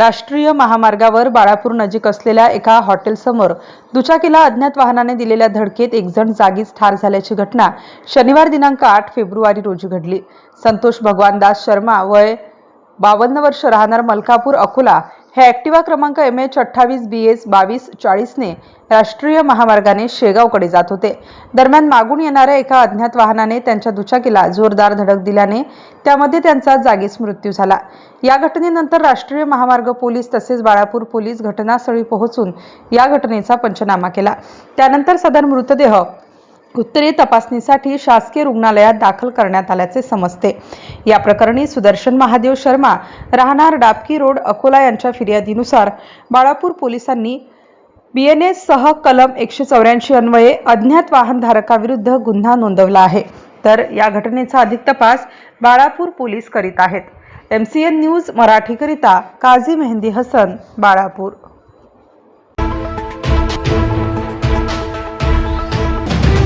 राष्ट्रीय महामार्गावर बाळापूर नजीक असलेल्या एका हॉटेलसमोर दुचाकीला अज्ञात वाहनाने दिलेल्या धडकेत एकजण जागीच ठार झाल्याची घटना शनिवार दिनांक आठ फेब्रुवारी रोजी घडली. संतोष भगवानदास शर्मा वय बावन्न वर्ष राहणार मलकापूर अकोला हे ॲक्टिवा क्रमांक एम एच अठ्ठावीस बी एस बावीस चाळीसने राष्ट्रीय महामार्गाने शेगावकडे जात होते. दरम्यान मागून येणाऱ्या एका अज्ञात वाहनाने त्यांच्या दुचाकीला जोरदार धडक दिल्याने त्यामध्ये त्यांचा जागीच मृत्यू झाला. या घटनेनंतर राष्ट्रीय महामार्ग पोलीस तसेच बाळापूर पोलीस घटनास्थळी पोहोचून या घटनेचा पंचनामा केला. त्यानंतर सदर मृतदेह उत्तरीय तपासणीसाठी शासकीय रुग्णालयात दाखल करण्यात आल्याचे समजते. या प्रकरणी सुदर्शन महादेव शर्मा राहणार डाबकी रोड अकोला यांच्या फिर्यादीनुसार बाळापूर पोलिसांनी बी एन एस सह कलम एकशे चौऱ्याऐंशी अन्वये अज्ञात वाहनधारकाविरुद्ध गुन्हा नोंदवला आहे. तर या घटनेचा अधिक तपास बाळापूर पोलीस करीत आहेत. एम सी एन न्यूज मराठीकरिता काझी मेहंदी हसन बाळापूर.